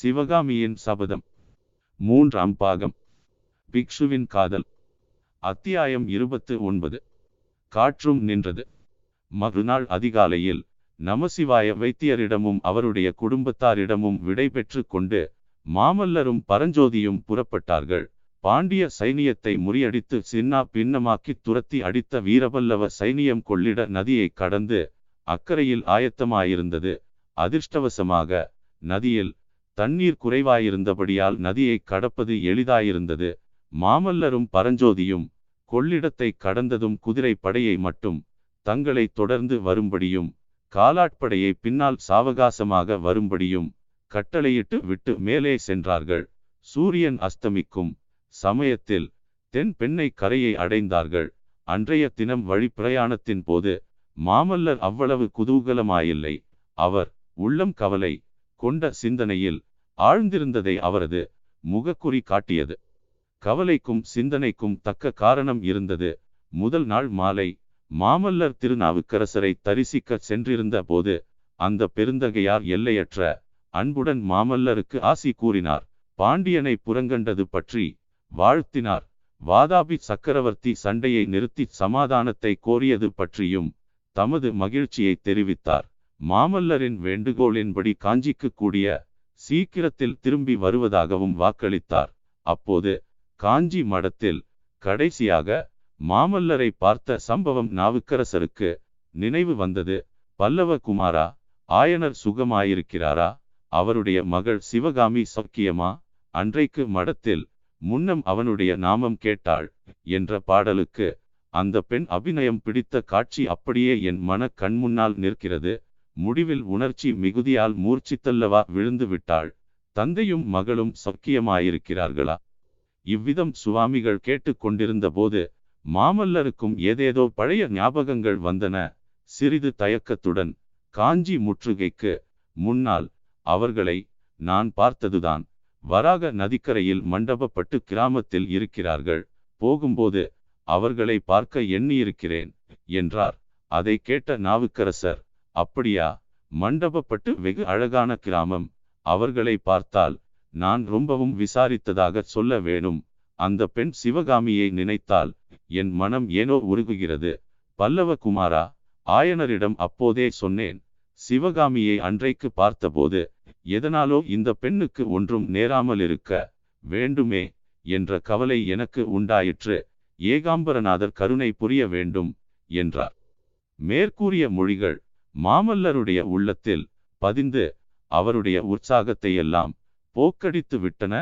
சிவகாமியின் சபதம். மூன்றாம் பாகம். பிக்ஷுவின் காதல். அத்தியாயம் இருபத்து ஒன்பது. காற்றும் நின்றது. மறுநாள் அதிகாலையில் நமசிவாய வைத்தியரிடமும் அவருடைய குடும்பத்தாரிடமும் விடை பெற்று கொண்டு மாமல்லரும் பரஞ்சோதியும் புறப்பட்டார்கள். பாண்டிய சைனியத்தை முறியடித்து சின்னா பின்னமாக்கி துரத்தி அடித்த வீரபல்லவ சைனியம் கொள்ளிட நதியை கடந்து அக்கறையில் ஆயத்தமாயிருந்தது. அதிர்ஷ்டவசமாக நதியில் தண்ணீர் குறைவாயிருந்தபடியால் நதியை கடப்பது எளிதாயிருந்தது. மாமல்லரும் பரஞ்சோதியும் கொள்ளிடத்தை கடந்ததும் குதிரை படையை மட்டும் தங்களை தொடர்ந்து வரும்படியும் காலாட்படையை பின்னால் சாவகாசமாக வரும்படியும் கட்டளையிட்டு விட்டு மேலே சென்றார்கள். சூரியன் அஸ்தமிக்கும் சமயத்தில் தென் பெண்ணை கரையை அடைந்தார்கள். அன்றைய தினம் வழி பிரயாணத்தின் போது மாமல்லர் அவ்வளவு குதூகலமாயில்லை. அவர் உள்ளம் கவலை கொண்ட சிந்தனையில் ஆழ்ந்திருந்ததை அவரது முகக்குறி காட்டியது. கவலைக்கும் சிந்தனைக்கும் தக்க காரணம் இருந்தது. முதல் நாள் மாலை மாமல்லர் திருநாவுக்கரசரை தரிசிக்க சென்றிருந்த போது அந்த பெருந்தகையார் எல்லையற்ற அன்புடன் மாமல்லருக்கு ஆசி கூறினார். பாண்டியனை புறங்கண்டது பற்றி வாழ்த்தினார். வாதாபி சக்கரவர்த்தி சண்டையை நிறுத்தி சமாதானத்தை கோரியது பற்றியும் தமது மகிழ்ச்சியை தெரிவித்தார். மாமல்லரின் வேண்டுகோளின்படி காஞ்சிக்கு கூடிய சீக்கிரத்தில் திரும்பி வருவதாகவும் வாக்களித்தார். அப்போது காஞ்சி மடத்தில் கடைசியாக மாமல்லரை பார்த்த சம்பவம் நாவுக்கரசருக்கு நினைவு வந்தது. பல்லவ குமாரா ஆயனர் சுகமாயிருக்கிறாரா? அவருடைய மகள் சிவகாமி சக்கியமா? அன்றைக்கு மடத்தில் முன்னம் அவனுடைய நாமம் கேட்டாள் என்ற பாடலுக்கு அந்த பெண் அபிநயம் பிடித்த காட்சி அப்படியே என் மன கண்முன்னால் நிற்கிறது. முடிவில் உணர்ச்சி மிகுதியால் மூர்ச்சித்தல்லவா விழுந்து விட்டாள். தந்தையும் மகளும் சக்கியமாயிருக்கிறார்களா? இவ்விதம் சுவாமிகள் கேட்டுக்கொண்டிருந்த போது மாமல்லருக்கும் ஏதேதோ பழைய ஞாபகங்கள் வந்தன. சிறிது தயக்கத்துடன் காஞ்சி முற்றுகைக்கு முன்னால் அவர்களை நான் பார்த்ததுதான். வராக நதிக்கரையில் மண்டபப்பட்டு கிராமத்தில் இருக்கிறார்கள். போகும்போது அவர்களை பார்க்க எண்ணியிருக்கிறேன் என்றார். அதை கேட்ட நாவுக்கரசர் அப்படியா? மண்டபப்பட்டு வெகு அழகான கிராமம். அவர்களை பார்த்தால் நான் ரொம்பவும் விசாரித்ததாக சொல்ல வேணும். அந்த பெண் சிவகாமியை நினைத்தால் என் மனம் ஏனோ உருகுகிறது. பல்லவ குமாரா ஆயனரிடம் அப்போதே சொன்னேன். சிவகாமியை அன்றைக்கு பார்த்தபோது எதனாலோ இந்த பெண்ணுக்கு ஒன்றும் நேராமல் இருக்க வேண்டுமே என்ற கவலை எனக்கு உண்டாயிற்று. ஏகாம்பரநாதர் கருணை புரிய வேண்டும் என்றார். மேற்கூறிய மொழிகள் மாமல்லருடைய உள்ளத்தில் பதிந்து அவருடைய உற்சாகத்தை எல்லாம் போக்கடித்து விட்டன.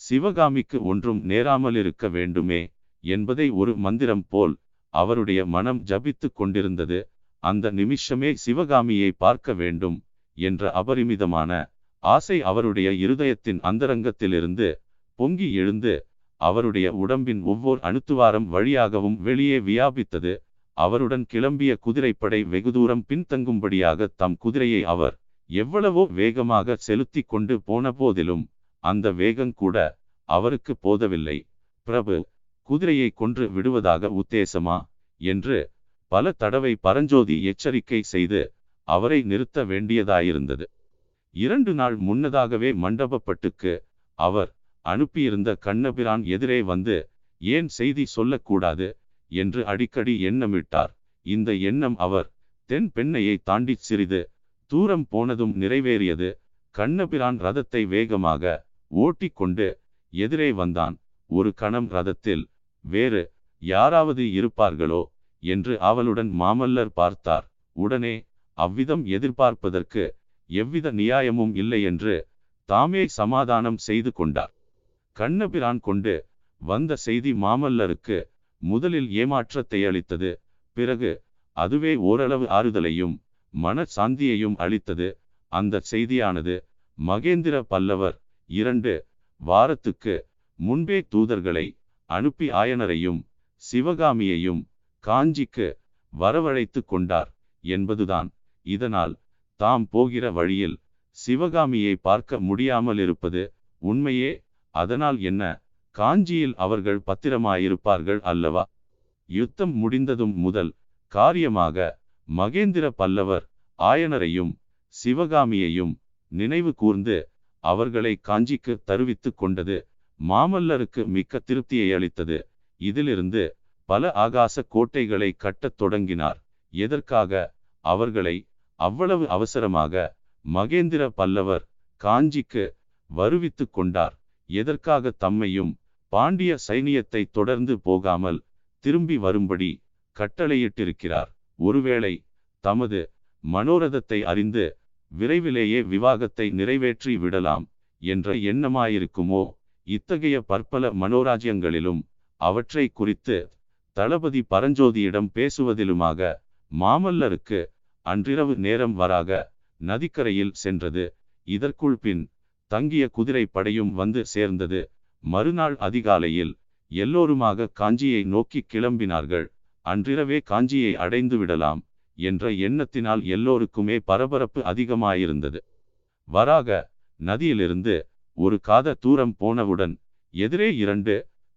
சிவகாமிக்கு ஒன்றும் நேராமல் இருக்க வேண்டுமே என்பதை ஒரு மந்திரம் போல் அவருடைய மனம் ஜபித்து கொண்டிருந்தது. அந்த நிமிஷமே சிவகாமியை பார்க்க வேண்டும் என்ற அபரிமிதமான ஆசை அவருடைய இருதயத்தின் அந்தரங்கத்திலிருந்து பொங்கி எழுந்து அவருடைய உடம்பின் ஒவ்வொரு அணுத்துவாரம் வழியாகவும் வெளியே வியாபித்தது. அவருடன் கிளம்பிய குதிரைப்படை வெகு தூரம் பின்தங்கும்படியாக தம் குதிரையை அவர் எவ்வளவோ வேகமாக செலுத்தி கொண்டு போன போதிலும் அந்த வேகம் கூட அவருக்கு போதவில்லை. பிரபு குதிரையை கொன்று விடுவதாக உத்தேசமா? என்று பல தடவை பரஞ்சோதி எச்சரிக்கை செய்து அவரை நிறுத்த வேண்டியதாயிருந்தது. இரண்டு நாள் முன்னதாகவே மண்டபப்பட்டுக்கு அவர் அனுப்பியிருந்த கண்ணபிரான் எதிரே வந்து ஏன் செய்தி சொல்லக்கூடாது? என்று அடிக்கடி எண்ணமிட்டார். இந்த எண்ணம் அவர் தென் பெண்ணையை தாண்டி சிறிது தூரம் போனதும் நிறைவேறியது. கண்ணபிரான் ரதத்தை வேகமாக ஓட்டிக்கொண்டு எதிரே வந்தான். ஒரு கணம் ரதத்தில் வேறு யாராவது இருப்பார்களோ என்று அவளுடன் மாமல்லர் பார்த்தார். உடனே அவ்விதம் எதிர்பார்ப்பதற்கு எவ்வித நியாயமும் இல்லை என்று தாமே சமாதானம் செய்து கொண்டார். கண்ணபிரான் கொண்டு வந்த செய்தி மாமல்லருக்கு முதலில் ஏமாற்றத்தை அளித்தது. பிறகு அதுவே ஓரளவு ஆறுதலையும் மன சாந்தியையும் அளித்தது. அந்த செய்தியானது மகேந்திர பல்லவர் இரண்டு வாரத்துக்கு முன்பே தூதர்களை அனுப்பி ஆயனரையும் சிவகாமியையும் காஞ்சிக்கு வரவழைத்து கொண்டார் என்பதுதான். இதனால் தாம் போகிற வழியில் சிவகாமியை பார்க்க முடியாமல் இருப்பது உண்மையே? அதனால் என்ன? காஞ்சியில் அவர்கள் பத்திரமாயிருப்பார்கள் அல்லவா? யுத்தம் முடிந்ததும் முதல் காரியமாக மகேந்திர பல்லவர் ஆயனரையும் சிவகாமியையும் நினைவு கூர்ந்து அவர்களை காஞ்சிக்கு தருவித்து கொண்டது மாமல்லருக்கு மிக்க திருப்தியை அளித்தது. இதிலிருந்து பல ஆகாச கோட்டைகளை கட்டத் தொடங்கினார். எதற்காக? அவர்களை அவ்வளவு அவசரமாக மகேந்திர பல்லவர் காஞ்சிக்கு வருவித்து கொண்டார். எதற்காக தம்மையும் பாண்டிய சைனியத்தை தொடர்ந்து போகாமல் திரும்பி வரும்படி கட்டளையிட்டிருக்கிறார். ஒருவேளை தமது மனோரதத்தை அறிந்து விரைவிலேயே விவாகத்தை நிறைவேற்றி விடலாம் என்ற எண்ணமாயிருக்குமோ? இத்தகைய பற்பல மனோராஜ்யங்களிலும் அவற்றை குறித்து தளபதி பரஞ்சோதியிடம் பேசுவதிலுமாக மாமல்லருக்கு அன்றிரவு நேரம் வராக நதிக்கரையில் சென்றது. இதற்குள் பின் தங்கிய குதிரை படையும் வந்து சேர்ந்தது. மறுநாள் அதிகாலையில் எல்லோருமாக காஞ்சியை நோக்கி கிளம்பினார்கள். அன்றிரவே காஞ்சியை அடைந்து விடலாம் என்ற எண்ணத்தினால் எல்லோருக்குமே பரபரப்பு அதிகமாயிருந்தது. வராக நதியிலிருந்து ஒரு காத தூரம் போனவுடன் எதிரே இரண்டு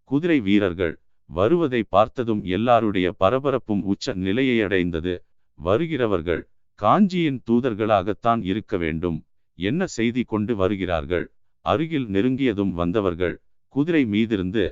குதிரை வீரர்கள் வருவதை பார்த்ததும் எல்லாருடைய பரபரப்பும் உச்ச நிலையை அடைந்தது வருகிறவர்கள் காஞ்சியின் தூதர்களாகத்தான் இருக்க வேண்டும். என்ன செய்தி கொண்டு வருகிறார்கள்? அருகில் நெருங்கியதும் வந்தவர்கள் குதிரை மீதிருந்து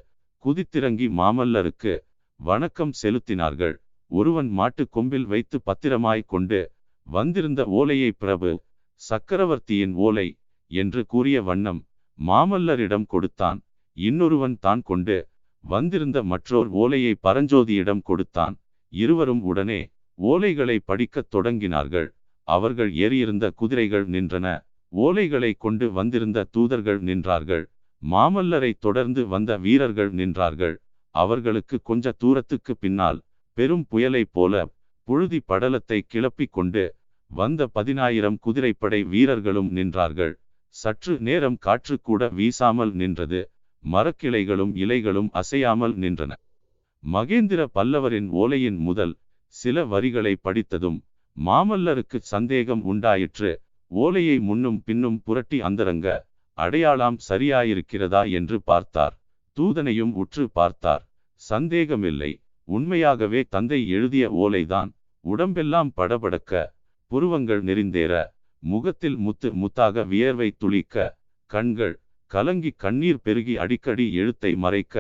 குதித்திறங்கி மாமல்லருக்கு வணக்கம் செலுத்தினார்கள். ஒருவன் மாட்டு கொம்பில் வைத்து பத்திரமாய் கொண்டு வந்திருந்த ஓலையை பிரபு சக்கரவர்த்தியின் ஓலை என்று கூறிய வண்ணம் மாமல்லரிடம் கொடுத்தான். இன்னொருவன் தான் கொண்டு வந்திருந்த மற்றோர் ஓலையை பரஞ்சோதியிடம் கொடுத்தான். இருவரும் உடனே ஓலைகளை படிக்கத் தொடங்கினார்கள். அவர்கள் ஏறியிருந்த குதிரைகள் நின்றன. ஓலைகளை கொண்டு வந்திருந்த தூதர்கள் நின்றார்கள். மாமல்லரை தொடர்ந்து வந்த வீரர்கள் நின்றார்கள். அவர்களுக்கு கொஞ்ச தூரத்துக்கு பின்னால் பெரும் புயலைப் போல புழுதி படலத்தை கிளப்பிக் கொண்டு வந்த பதினாயிரம் குதிரைப்படை வீரர்களும் நின்றார்கள். சற்று நேரம் காற்று கூட வீசாமல் நின்றது. மரக்கிளைகளும் இலைகளும் அசையாமல் நின்றன. மகேந்திர பல்லவரின் ஓலையின் முதல் சில வரிகளை படித்ததும் மாமல்லருக்கு சந்தேகம் உண்டாயிற்று. ஓலையை முன்னும் பின்னும் புரட்டி அந்தரங்க அடையாளம் சரியாயிருக்கிறதா என்று பார்த்தார். தூதனையும் உற்று பார்த்தார். சந்தேகமில்லை. உண்மையாகவே தந்தை எழுதிய ஓலைதான். உடம்பெல்லாம் படபடக்க புருவங்கள் நெறிந்தேற முகத்தில் முத்து முத்தாக வியர்வை துளிக்க கண்கள் கலங்கி கண்ணீர் பெருகி அடிக்கடி எழுத்தை மறைக்க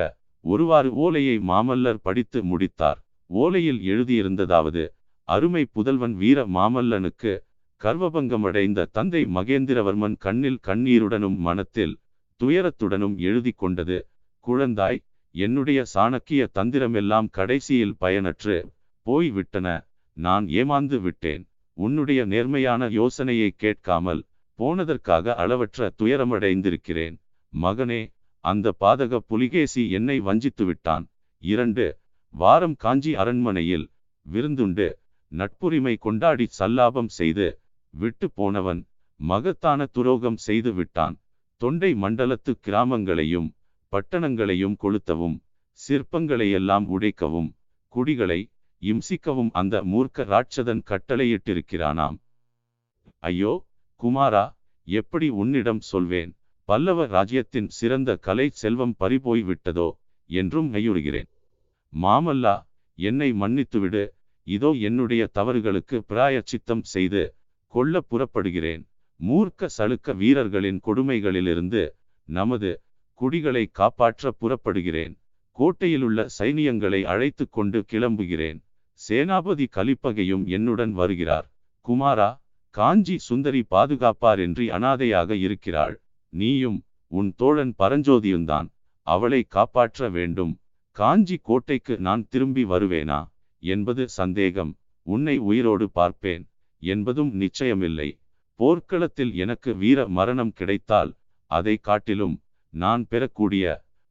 ஒருவாறு ஓலையை மாமல்லர் படித்து முடித்தார். ஓலையில் எழுதியிருந்ததாவது அருமை புதல்வன் வீர மாமல்லனுக்கு கர்வபங்கமடைந்த தந்தை மகேந்திரவர்மன் கண்ணில் கண்ணீருடனும் மனத்தில் துயரத்துடனும் எழுதி கொண்டது குழந்தாய் என்னுடைய சாணக்கிய தந்திரமெல்லாம் கடைசியில் பயனற்று போய் விட்டன நான் ஏமாந்து விட்டேன். உன்னுடைய நேர்மையான யோசனையை கேட்காமல் போனதற்காக அளவற்ற துயரமடைந்திருக்கிறேன். மகனே அந்த பாதக புலிகேசி என்னை வஞ்சித்து விட்டான். இரண்டு வாரம் காஞ்சி அரண்மனையில் விருந்துண்டு நட்புரிமை கொண்டாடி சல்லாபம் செய்து விட்டு போனவன் மகத்தான துரோகம் செய்து விட்டான் தொண்டை மண்டலத்து கிராமங்களையும் பட்டணங்களையும் கொளுத்தவும் சிற்பங்களையெல்லாம் உடைக்கவும் குடிகளை இம்சிக்கவும் அந்த மூர்க்க ராட்சதன் கட்டளையிட்டிருக்கிறானாம். ஐயோ குமாரா எப்படி உன்னிடம் சொல்வேன்? பல்லவ ராஜ்யத்தின் சிறந்த கலை செல்வம் பறிபோய் விட்டதோ என்றும் கையுறுகிறேன் மாமல்லா என்னை மன்னித்துவிடு. இதோ என்னுடைய தவறுகளுக்கு பிராயச்சித்தம் செய்து கொல்ல புறப்படுகிறேன். மூர்க்க சளுக்க வீரர்களின் கொடுமைகளிலிருந்து நமது குடிகளை காப்பாற்ற புறப்படுகிறேன். கோட்டையிலுள்ள சைனியங்களை அழைத்து கொண்டு கிளம்புகிறேன். சேனாபதி கலிப்பகையும் என்னுடன் வருகிறார். குமாரா காஞ்சி சுந்தரி பாதுகாப்பாரின்றி அனாதையாக இருக்கிறாள். நீயும் உன் தோழன் பரஞ்சோதியும்தான். அவளை காப்பாற்ற வேண்டும். காஞ்சி கோட்டைக்கு நான் திரும்பி வருவேனா? என்பது சந்தேகம். உன்னை உயிரோடு பார்ப்பேன். என்பதும் நிச்சயமில்லை. போர்க்களத்தில் எனக்கு வீர மரணம் கிடைத்தால் அதை காட்டிலும் நான் பெறக்கூடிய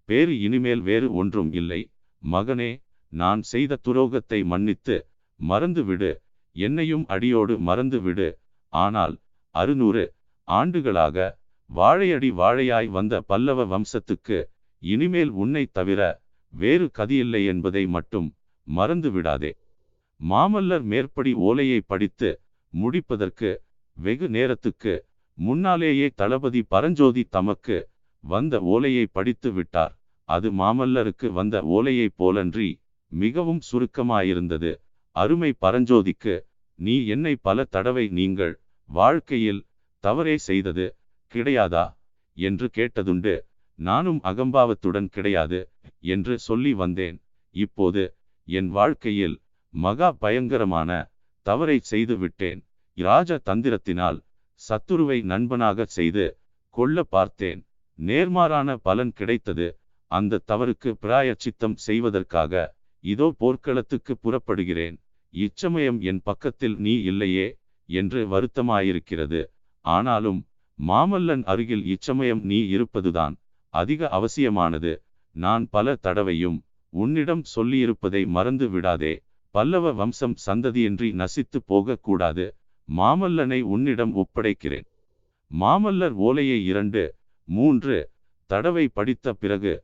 பேறு இனிமேல் வேறு ஒன்றும் இல்லை. மகனே நான் செய்த துரோகத்தை மன்னித்து மறந்து விடு என்னையும் அடியோடு மறந்து விடு ஆனால் அறுநூறு ஆண்டுகளாக வாழையடி வாழையாய் வந்த பல்லவ வம்சத்துக்கு இனிமேல் உன்னை தவிர வேறு கதியில்லை என்பதை மட்டும் மறந்து விடாதே மாமல்லர் மேற்படி ஓலையை படித்து முடிப்பதற்கு வெகு நேரத்துக்கு முன்னாலேயே தளபதி பரஞ்சோதி தமக்கு வந்த ஓலையை படித்து விட்டார். அது மாமல்லருக்கு வந்த ஓலையைப் போலன்றி மிகவும் சுருக்கமாயிருந்தது. அருமை பரஞ்சோதிக்கு நீ என்னை பல தடவை நீங்கள் வாழ்க்கையில் தவறே செய்தது கிடையாதா என்று கேட்டதுண்டு. நானும் அகம்பாவத்துடன் கிடையாது என்று சொல்லி வந்தேன். இப்போது என் வாழ்க்கையில் மகா பயங்கரமான தவறை செய்து விட்டேன். இராஜ தந்திரத்தினால் சத்துருவை நண்பனாக செய்து கொள்ள பார்த்தேன். நேர்மாறான பலன் கிடைத்தது. அந்த தவறுக்கு பிராயச்சித்தம் செய்வதற்காக இதோ போர்க்களத்துக்கு புறப்படுகிறேன். இச்சமயம் என் பக்கத்தில் நீ இல்லையே என்று வருத்தமாயிருக்கிறது. ஆனாலும் மாமல்லன் அருகில் இச்சமயம் நீ இருப்பதுதான் அதிக அவசியமானது. நான் பல தடவையும் உன்னிடம் சொல்லியிருப்பதை மறந்து விடாதே பல்லவ வம்சம் சந்ததியின்றி நசித்து போகக்கூடாது. மாமல்லனை உன்னிடம் ஒப்படைக்கிறேன். மாமல்லர் ஓலையை இரண்டு மூன்று தடவை படித்த பிறகு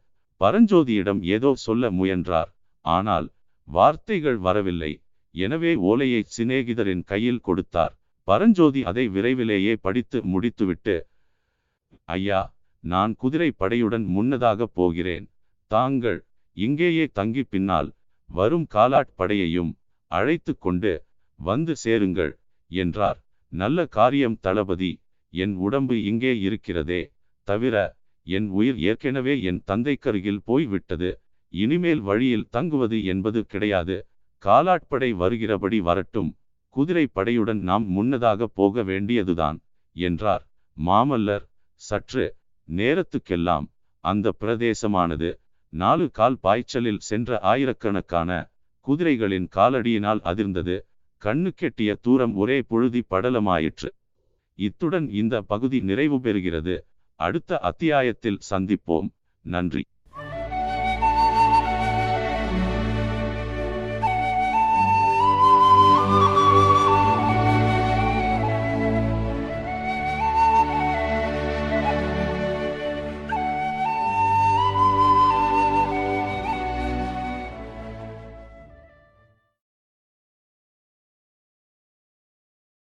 பரஞ்சோதியிடம் ஏதோ சொல்ல முயன்றார். ஆனால் வார்த்தைகள் வரவில்லை. எனவே ஓலையை சிநேகிதரின் கையில் கொடுத்தார். பரஞ்சோதி அதை விரைவிலேயே படித்து முடித்துவிட்டு ஐயா நான் குதிரை படையுடன் முன்னதாக போகிறேன். தாங்கள் இங்கேயே தங்கி பின்னால் வரும் காலாட்படையையும் அழைத்து கொண்டு வந்து சேருங்கள் என்றார். நல்ல காரியம் தளபதி என் உடம்பு இங்கே இருக்கிறதே தவிர என் உயிர் ஏற்கனவே என் தந்தைக்கருகில் போய்விட்டது இனிமேல் வழியில் தங்குவது என்பது கிடையாது காலாட்படை வருகிறபடி வரட்டும் குதிரை படையுடன் நாம் முன்னதாக போக வேண்டியதுதான் என்றார். மாமல்லர் சற்று நேரத்துக்கெல்லாம் அந்த பிரதேசமானது நாலு கால் பாய்ச்சலில் சென்ற ஆயிரக்கணக்கான குதிரைகளின் காலடியினால் அதிர்ந்தது. கண்ணு கெட்டிய தூரம் ஒரே புழுதி படலமாயிற்று. இத்துடன் இந்த பகுதி நிறைவு பெறுகிறது. அடுத்த அத்தியாயத்தில் சந்திப்போம். நன்றி.